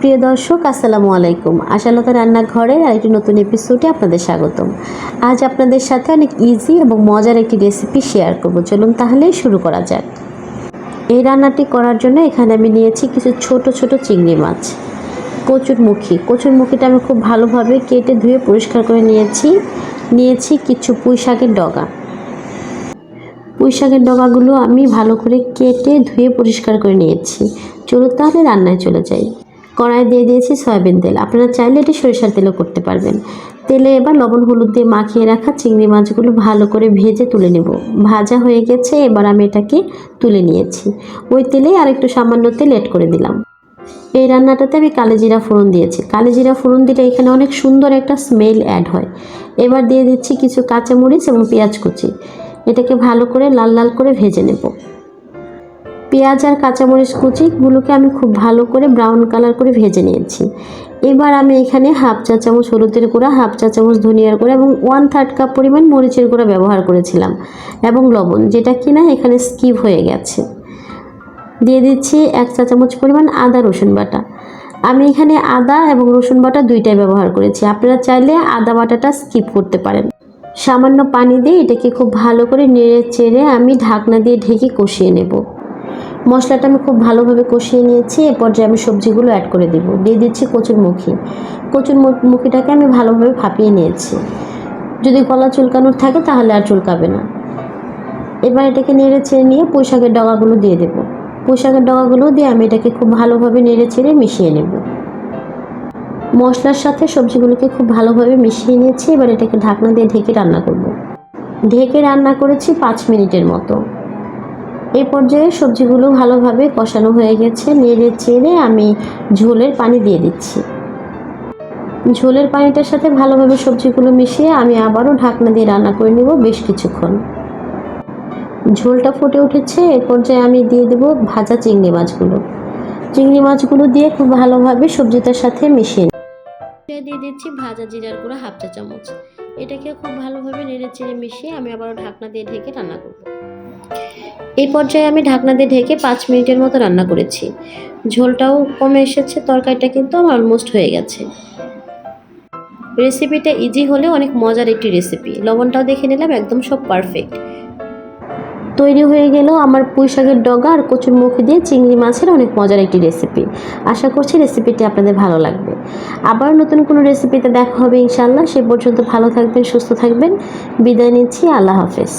প্রিয় দর্শক, আসসালামু আলাইকুম। আশালতা রান্নাঘরের আরেকটি নতুন এপিসোডে আপনাদের স্বাগতম। আজ আপনাদের সাথে অনেক ইজি এবং মজার একটি রেসিপি শেয়ার করব। চলুন তাহলে শুরু করা যাক। এই রান্নাটি করার জন্য এখানে আমি নিয়েছি কিছু ছোট ছোট চিংড়ি মাছ। কচুরমুখী। কচুরমুখীটা আমি খুব ভালোভাবে কেটে ধুয়ে পরিষ্কার করে নিয়েছি। নিয়েছি কিছু পুঁই শাকের ডগা। পুঁই শাকের ডগাগুলো আমি ভালো করে কেটে ধুয়ে পরিষ্কার করে নিয়েছি। চলুন তাহলে রান্নায় চলে যাই। কড়াই দিয়ে দিয়েছি সয়াবিন তেল। আপনারা চাইলে এটি সরিষার তেলও করতে পারবেন। তেলে এবার লবণ হলুদ দিয়ে মাখিয়ে রাখা চিংড়ি মাছগুলো ভালো করে ভেজে তুলে নেব। ভাজা হয়ে গেছে, এবার আমি এটাকে তুলে নিয়েছি। ওই তেলেই আরেকটু সামান্য তেল এড করে দিলাম। এই রান্নাটাতে আমি কালেজিরা ফোড়ন দিয়েছি। কালেজিরা ফোড়ন দিলে এখানে অনেক সুন্দর একটা স্মেল অ্যাড হয়। এবার দিয়ে দিচ্ছি কিছু কাঁচামরিচ এবং পেঁয়াজ কুচি। এটাকে ভালো করে লাল লাল করে ভেজে নেব। পেঁয়াজ আর কাঁচামরিচ কুচিগুলোকে আমি খুব ভালো করে ব্রাউন কালার করে ভেজে নিয়েছি। এবার আমি এখানে হাফ চা চামচ হলুদের গুঁড়া হাফ চা চামচ ধনিয়ার গুঁড়া এবং ওয়ান থার্ড কাপ পরিমাণ মরিচের গুঁড়া ব্যবহার করেছিলাম এবং লবণ, যেটা কিনা এখানে স্কিপ হয়ে গেছে। দিয়ে দিচ্ছি এক চা চামচ পরিমাণ আদা, রসুন বাটা। আমি এখানে আদা এবং রসুন বাটা দুইটাই ব্যবহার করেছি। আপনারা চাইলে আদা বাটাটা স্কিপ করতে পারেন। সামান্য পানি দিয়ে এটাকে খুব ভালো করে নেড়ে চেড়ে আমি ঢাকনা দিয়ে ঢেকে কষিয়ে নেব। মশলাটা আমি খুব ভালোভাবে কষিয়ে নিয়েছি। এ পর্যায়ে আমি সবজিগুলো অ্যাড করে দিব। দিয়ে দিচ্ছি কচুর মুখি। কচুর মুখিটাকে আমি ভালোভাবে ভাপিয়ে নিয়েছি। যদি গলা চুলকানোর থাকে তাহলে আর চুলকাবে না। এবার এটাকে নেড়ে ছেড়ে নিয়ে পুঁইশাকের ডগাগুলো দিয়ে দেবো। পুঁইশাকের ডগাগুলো দিয়ে আমি এটাকে খুব ভালোভাবে নেড়ে ছেড়ে মিশিয়ে নেব। মশলার সাথে সবজিগুলোকে খুব ভালোভাবে মিশিয়ে নিয়েছি। এবার এটাকে ঢাকনা দিয়ে ঢেকে রান্না করব। ঢেকে রান্না করেছি পাঁচ মিনিটের মতো। এই পর্যায়ে সবজিগুলো ভালোভাবে কষানো হয়ে গেছে। নেড়ে চেড়ে আমি ঝোলের পানি দিয়ে দিচ্ছি। ঝোলের পানিটার সাথে ভালোভাবে সবজিগুলো মিশিয়ে আমি আবারও ঢাকনা দিয়ে রান্না করে নেব বেশ কিছুক্ষণ। ঝোলটা ফুটে উঠেছে, এ পর্যায়ে আমি দিয়ে দেব ভাজা চিংড়ি মাছগুলো। চিংড়ি মাছগুলো দিয়ে খুব ভালোভাবে সবজিটার সাথে মিশিয়ে। দিয়ে দিচ্ছি ভাজা জিরার গুঁড়া হাফ চা চামচ। এটাকে খুব ভালোভাবে নেড়ে চেড়ে মিশিয়ে আমি আবারও ঢাকনা দিয়ে ঢেকে রান্না করব। এই পর্যায়ে আমি ঢাকনা দিয়ে ঢেকে পাঁচ মিনিটের মতো রান্না করেছি। ঝোলটাও কমে এসেছে, তরকারিটা কিন্তু আমার অলমোস্ট হয়ে গেছে। রেসিপিটা ইজি হলেও অনেক মজার একটি রেসিপি লবণটাও দেখে নিলাম, একদম সব পারফেক্ট তৈরি হয়ে গেল আমার পুঁই শাকের ডগা আর কচুর মুখে দিয়ে চিংড়ি মাছের অনেক মজার একটি রেসিপি আশা করছি রেসিপিটি আপনাদের ভালো লাগবে। আবার নতুন কোনো রেসিপিতে দেখা হবে ইনশাল্লাহ সে পর্যন্ত ভালো থাকবেন, সুস্থ থাকবেন। বিদায় নিচ্ছি, আল্লাহ হাফেজ।